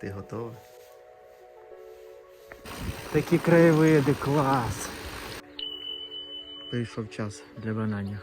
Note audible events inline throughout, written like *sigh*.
Ти готова? Такі краєвиди, клас. Прийшов час для бананів.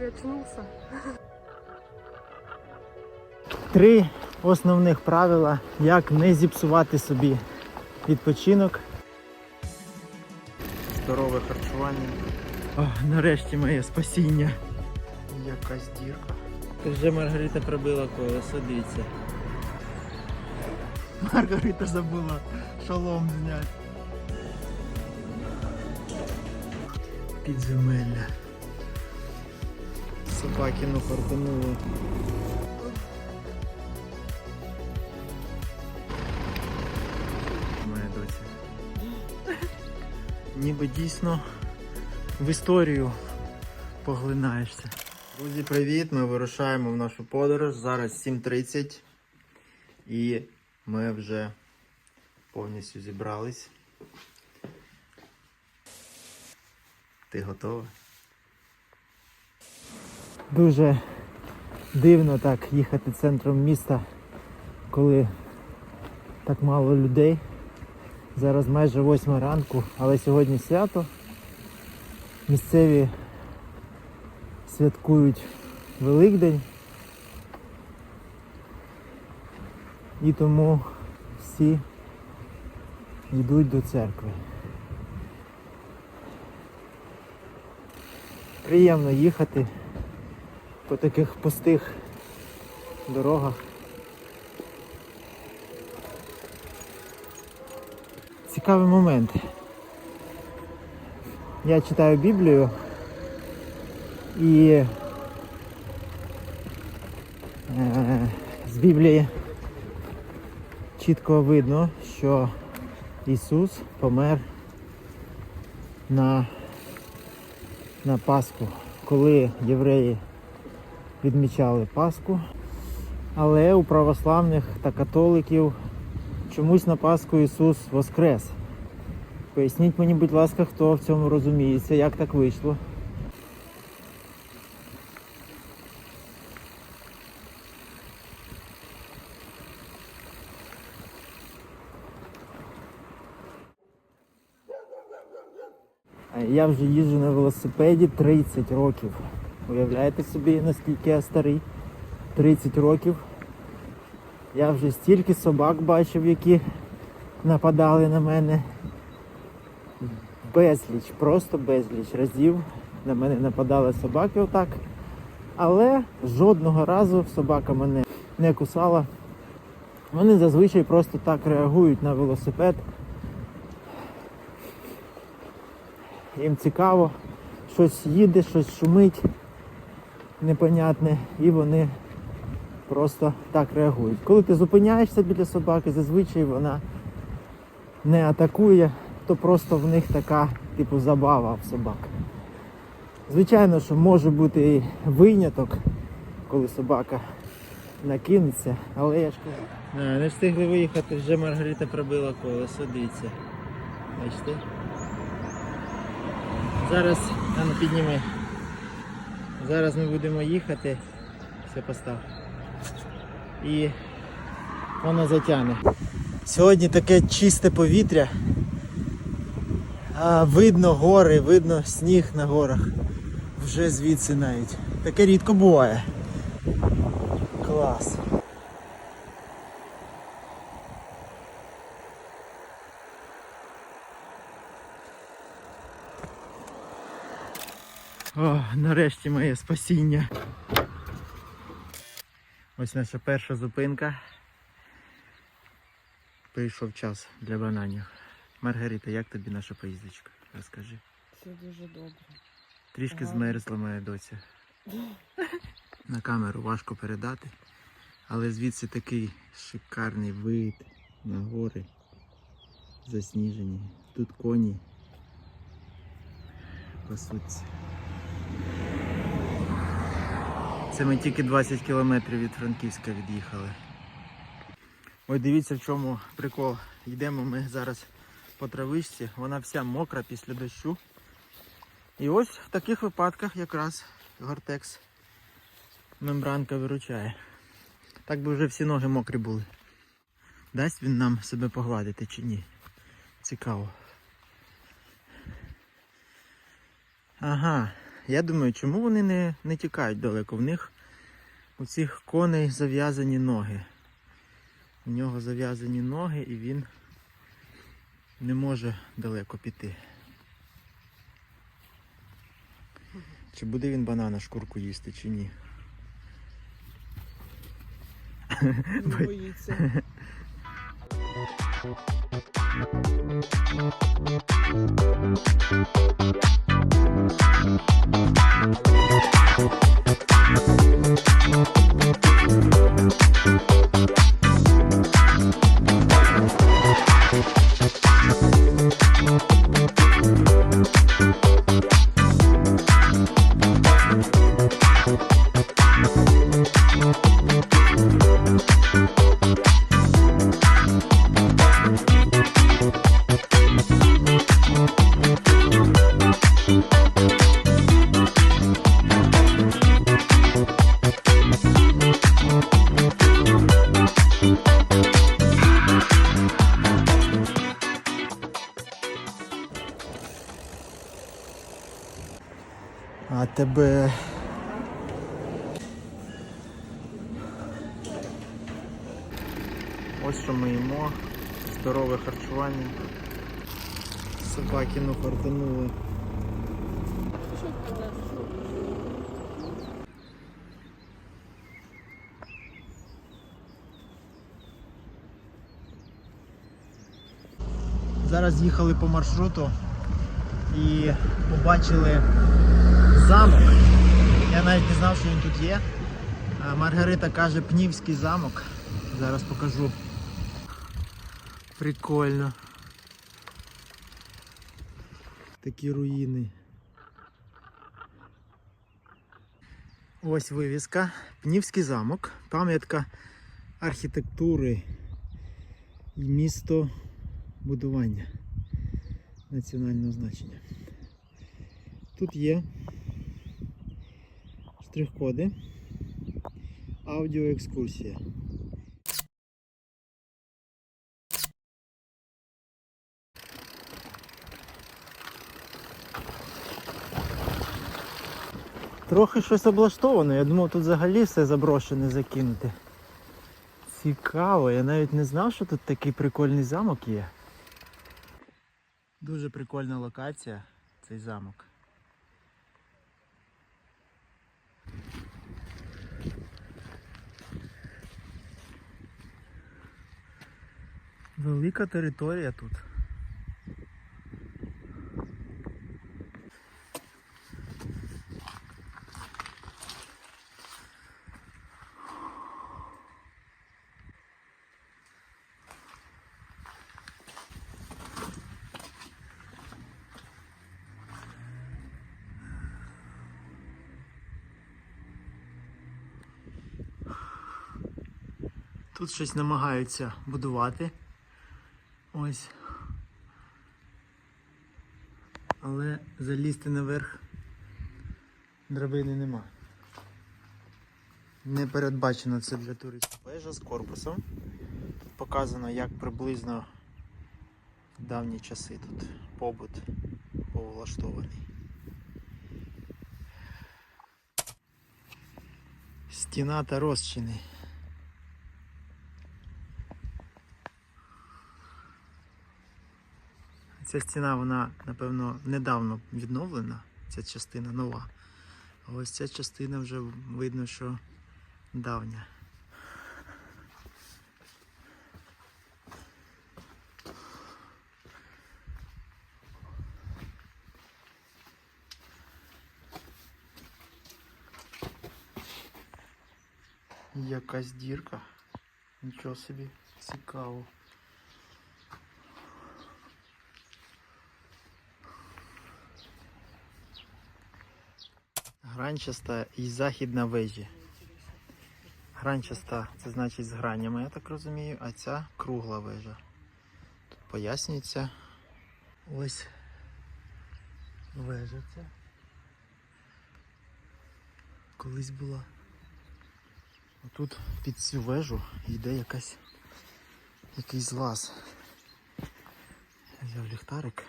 Ты очнулся? Три основних правила, як не зіпсувати собі відпочинок. Здорове харчування. О, нарешті моє спасіння. Якась дірка. Вже Маргарита пробила колесо, дивіться. Маргарита забула шолом зняти. Підземелля. Собаки ну хортанули. Моя доця. Ніби дійсно в історію поглинаєшся. Друзі, привіт! Ми вирушаємо в нашу подорож. Зараз 7.30 і ми вже повністю зібрались. Ти готова? Дуже дивно так їхати центром міста, коли так мало людей. Зараз майже восьма ранку, але сьогодні свято. Місцеві святкують Великдень. І тому всі йдуть до церкви. Приємно їхати по таких пустих дорогах. Цікавий момент. Я читаю Біблію і е, з Біблії чітко видно, що Ісус помер на, на Пасху, коли євреї відмічали Пасху. Але у православних та католиків чомусь на Пасху Ісус воскрес. Поясніть мені, будь ласка, хто в цьому розуміється, як так вийшло. Я вже їжджу на велосипеді 30 років. Уявляєте собі, наскільки я старий? 30 років. Я вже стільки собак бачив, які нападали на мене. Безліч, просто безліч разів на мене нападали собаки отак. Але жодного разу собака мене не кусала. Вони зазвичай просто так реагують на велосипед. Їм цікаво, щось їде, щось шумить непонятне, і вони просто так реагують. Коли ти зупиняєшся біля собаки, зазвичай вона не атакує, то просто в них така типу забава в собак. Звичайно, що може бути і виняток, коли собака накинеться, але я ж кажу. Не встигли виїхати, вже Маргарита пробила колесо, дивіться. Бачите? Зараз, а ну підніми. Зараз ми будемо їхати. Все постав. І воно затягне. Сьогодні таке чисте повітря. А, видно гори, видно сніг на горах. Вже звідси навіть. Таке рідко буває. Клас. О, нарешті моє спасіння. Ось наша перша зупинка. Прийшов час для бананів. Маргарита, як тобі наша поїздочка? Розкажи. Все дуже добре. Трішки Ага. змерзла моя доця. *laughs* На камеру важко передати, але звідси такий шикарний вид на гори засніжені. Тут коні пасуться. Це ми тільки 20 кілометрів від Франківська від'їхали. Ой, дивіться в чому прикол. Йдемо ми зараз по травичці, вона вся мокра після дощу. І ось в таких випадках якраз гортекс мембранка виручає. Так би вже всі ноги мокрі були. Дасть він нам себе погладити чи ні? Цікаво. Ага. Я думаю, чому вони не, не тікають далеко? В них у цих коней зав'язані ноги. У нього зав'язані ноги і він не може далеко піти. Чи буде він банана шкурку їсти, чи ні? Не боїться. *laughs* А Ось що ми їмо. Здорове харчування. Собаки ну фартанули. Зараз їхали по маршруту і побачили замок. Я навіть не знав, що він тут є. Маргарита каже Пнівський замок. Зараз покажу. Прикольно. Такі руїни. Ось вивіска. Пнівський замок. Пам'ятка архітектури і місто будування національного значення. Тут є штрих-коди, аудіоекскурсія. Трохи щось облаштовано. Я думав, тут взагалі все заброшене закинути. Цікаво, я навіть не знав, що тут такий прикольний замок є. Дуже прикольна локація, цей замок. Велика територія тут. Щось намагаються будувати. Ось. Але залізти наверх драбини нема. Не передбачено це для туристів. Вежа з корпусом. Показано, як приблизно в давні часи тут побут був влаштований. Стіна та розчини. Ця стіна, вона, напевно, недавно відновлена, ця частина нова. А ось ця частина вже видно, що давня. Якась дірка. Нічого собі цікаво. Гранчаста і західна вежі. Гранчаста це значить з гранями, я так розумію, а ця кругла вежа. Тут пояснюється. Ось вежа ця. Колись була. Тут під цю вежу йде якась якийсь злаз. Взяв ліхтарик.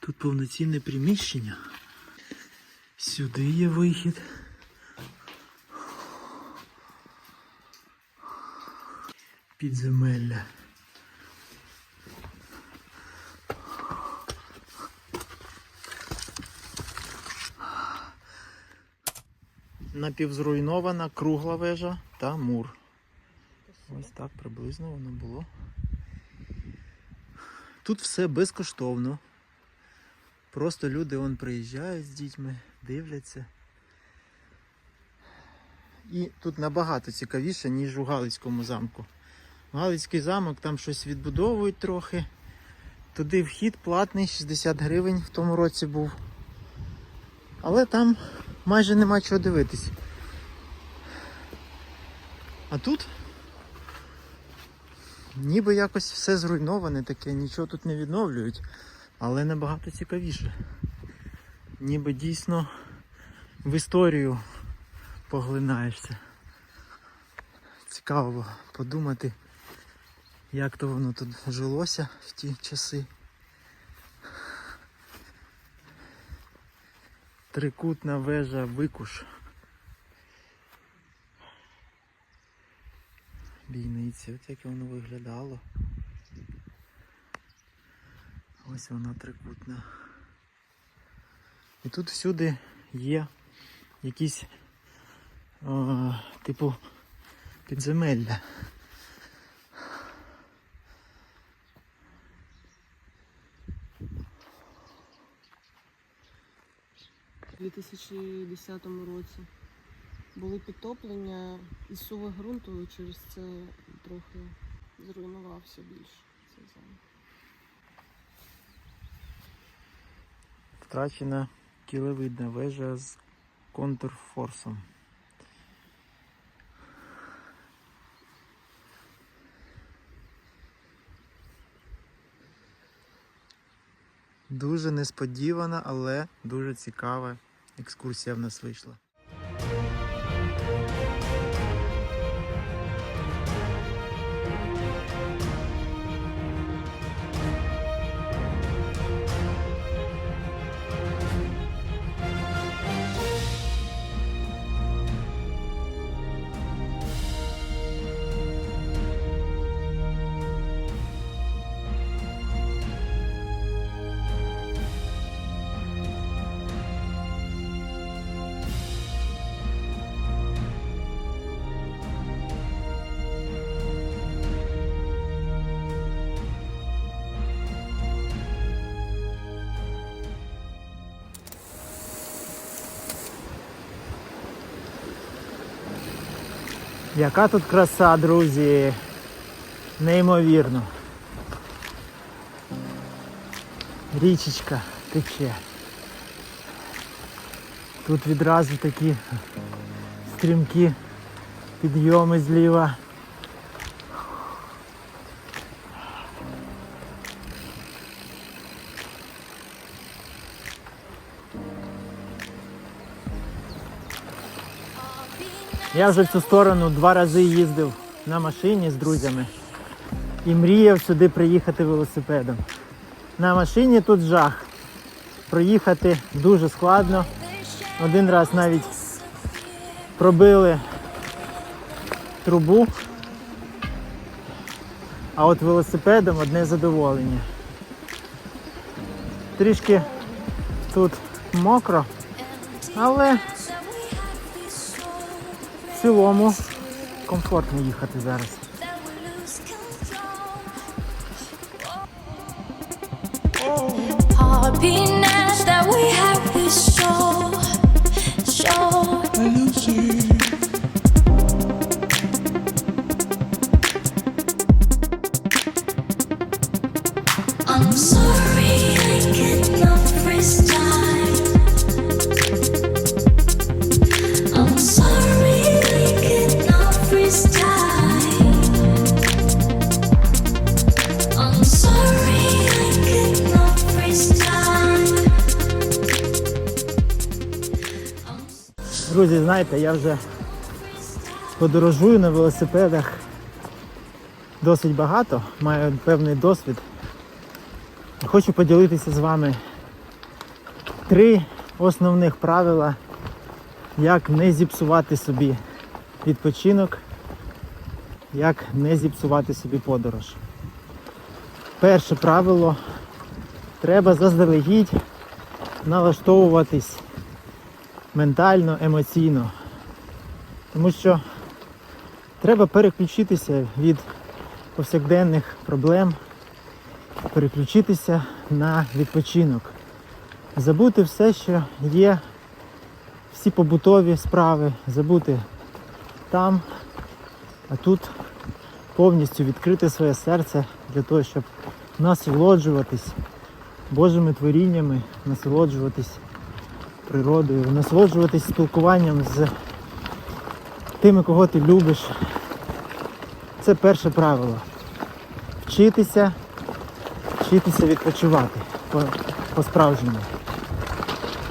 Тут повноцінне приміщення. Сюди є вихід. Підземелля. Напівзруйнована кругла вежа та мур. Ось так приблизно воно було. Тут все безкоштовно. Просто люди вон приїжджають з дітьми, дивляться. І тут набагато цікавіше, ніж у Галицькому замку. Галицький замок там щось відбудовують трохи. Туди вхід платний, 60 гривень в тому році був. Але там майже нема чого дивитись. А тут ніби якось все зруйноване таке, нічого тут не відновлюють, але набагато цікавіше. Ніби дійсно в історію поглинаєшся. Цікаво подумати, як то воно тут жилося в ті часи. Трикутна вежа Викуш. Бійниці, от як воно виглядало. Ось вона трикутна. І тут всюди є якісь о, типу підземелля. У 2010 році були підтоплення і суви ґрунту, і через це трохи зруйнувався більше цей замок. Втрачена кілевидна вежа з контрфорсом. Дуже несподівана, але дуже цікава екскурсія в нас вийшла. Яка тут краса, друзі. Неймовірно. Річечка тече. Тут відразу такі стрімкі підйоми зліва. Я вже в цю сторону два рази їздив на машині з друзями і мріяв сюди приїхати велосипедом. На машині тут жах. Проїхати дуже складно. Один раз навіть пробили трубу. А от велосипедом одне задоволення. Трішки тут мокро, але цілому комфортно їхати зараз. Знаєте, я вже подорожую на велосипедах досить багато, маю певний досвід. Хочу поділитися з вами три основних правила, як не зіпсувати собі відпочинок, як не зіпсувати собі подорож. Перше правило треба заздалегідь налаштовуватись ментально, емоційно. Тому що треба переключитися від повсякденних проблем, переключитися на відпочинок. Забути все, що є, всі побутові справи, забути там, а тут повністю відкрити своє серце для того, щоб насолоджуватись Божими творіннями, насолоджуватись природою, насолоджуватись спілкуванням з тими, кого ти любиш. Це перше правило. Вчитися, вчитися відпочивати по- по-справжньому.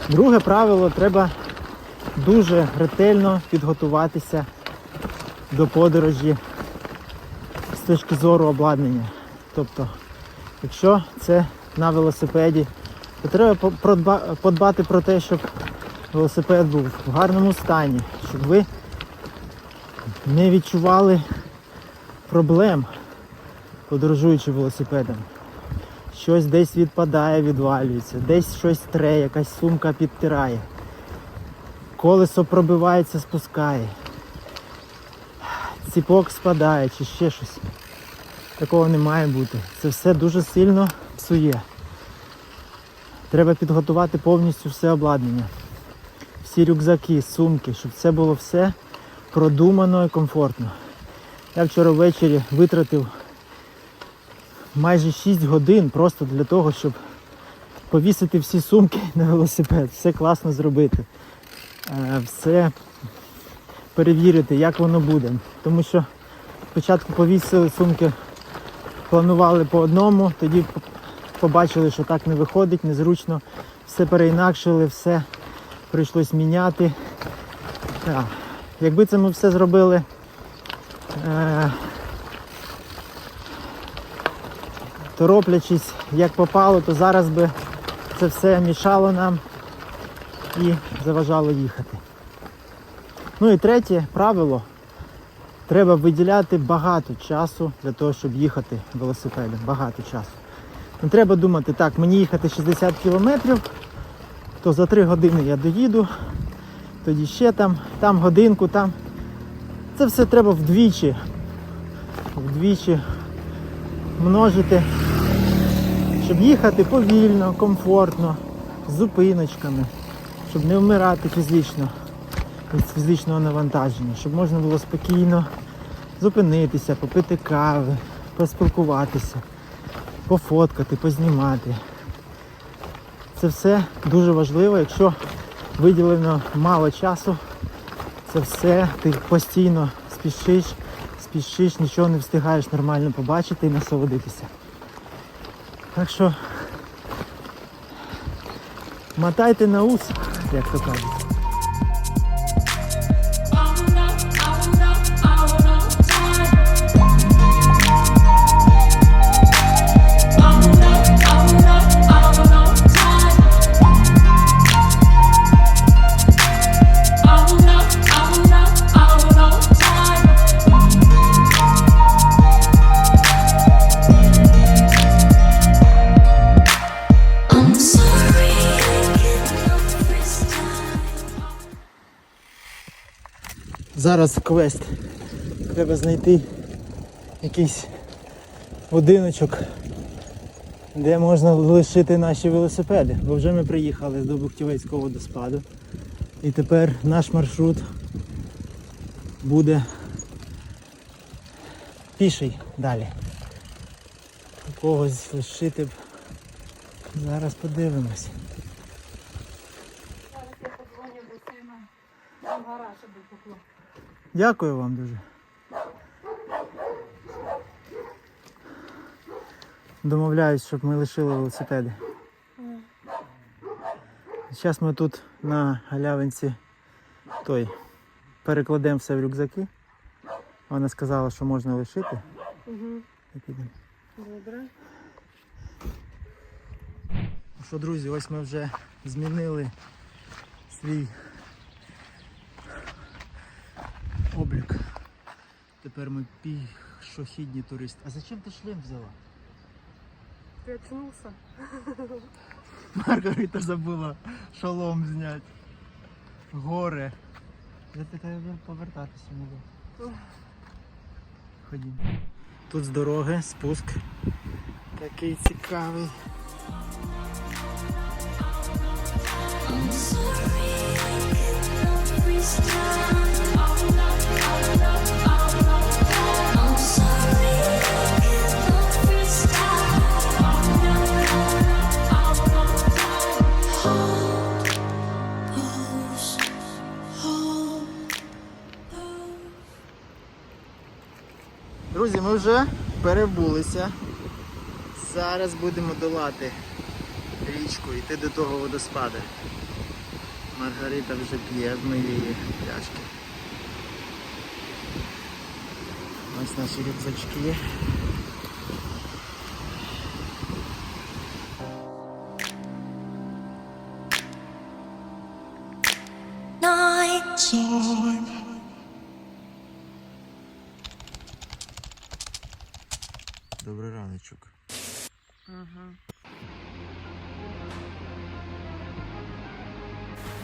Друге правило треба дуже ретельно підготуватися до подорожі з точки зору обладнання. Тобто, якщо це на велосипеді, то треба подбати про те, щоб велосипед був в гарному стані, щоб ви не відчували проблем, подорожуючи велосипедом. Щось десь відпадає, відвалюється, десь щось тре, якась сумка підтирає. Колесо пробивається, спускає. Ціпок спадає чи ще щось. Такого не має бути. Це все дуже сильно псує. Треба підготувати повністю все обладнання. Всі рюкзаки, сумки, щоб це було все продумано і комфортно. Я вчора ввечері витратив майже 6 годин просто для того, щоб повісити всі сумки *laughs* на велосипед, все класно зробити. Е, Все перевірити, як воно буде. Тому що спочатку повісили сумки, планували по одному, тоді побачили, що так не виходить, незручно, все переінакшили, все прийшлось міняти. Так. Якби це ми все зробили е, тороплячись, як попало, то зараз би це все мішало нам і заважало їхати. Ну і третє правило. Треба виділяти багато часу для того, щоб їхати велосипедом. Багато часу. Не треба думати, так, мені їхати 60 кілометрів, то за 3 години я доїду, тоді ще там, там годинку, там. Це все треба вдвічі. Вдвічі множити, щоб їхати повільно, комфортно, з зупиночками, щоб не вмирати фізично від фізичного навантаження, щоб можна було спокійно зупинитися, попити кави, поспілкуватися, пофоткати, познімати. Це все дуже важливо, якщо виділено мало часу, це все ти постійно спішиш, спішиш, нічого не встигаєш нормально побачити і насолодитися. Так що мотайте на ус, як то кажуть. Зараз квест. Треба знайти якийсь будиночок, де можна лишити наші велосипеди. Бо вже ми приїхали до Бухтівецького водоспаду. І тепер наш маршрут буде піший далі. У когось лишити б. Зараз подивимось. Дякую вам дуже. Домовляюсь, щоб ми лишили велосипеди. Зараз ми тут на галявинці той перекладемо все в рюкзаки. Вона сказала, що можна лишити. Угу. І підемо. Добре. Ну Що, друзі, ось ми вже змінили свій облік. Тепер ми пішохідні туристи. А зачем ти шлем взяла? Ти очнувся? Маргарита забула шолом зняти. Горе. Я тебе повертатися не буду. Ходімо. Тут з дороги спуск. Такий цікавий. I'm sorry, cannot freestyle. I'm Друзі, ми вже перебулися. Зараз будемо долати річку, йти до того водоспада. Маргарита вже п'є з моєї пляшки. Ось наші рюкзачки.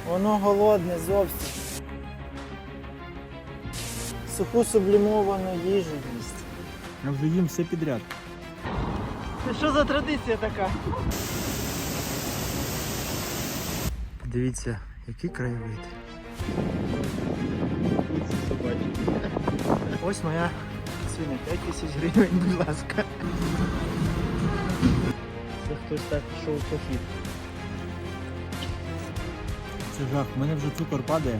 Воно голодне зовсім. Суху сублімовану їжу їсть. Я вже їм все підряд. Це що за традиція така? Дивіться, який краєвид. Ось моя свиня, 5 тисяч гривень, будь ласка. Хтось так пішов в похід. Це жах, у мене вже цукор падає.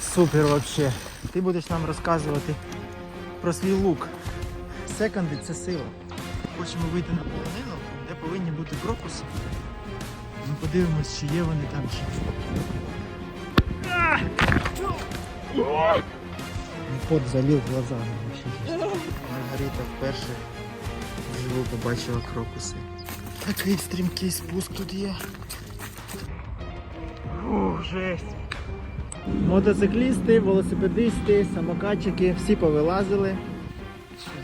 Супер вообще. Ти будеш нам розказувати про свій лук. Секонди це сила. Хочемо вийти на полонину, де повинні бути крокуси. Ми подивимось, чи є вони там чи. Пот залив глаза. Маргарита вперше вживу побачила крокуси. Такий стрімкий спуск тут є. Ух, жесть. Мотоциклісти, велосипедисти, самокатчики, всі повилазили.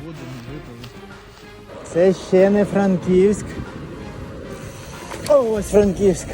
Воду не випили. Це ще не Франківськ. О, ось Франківськ.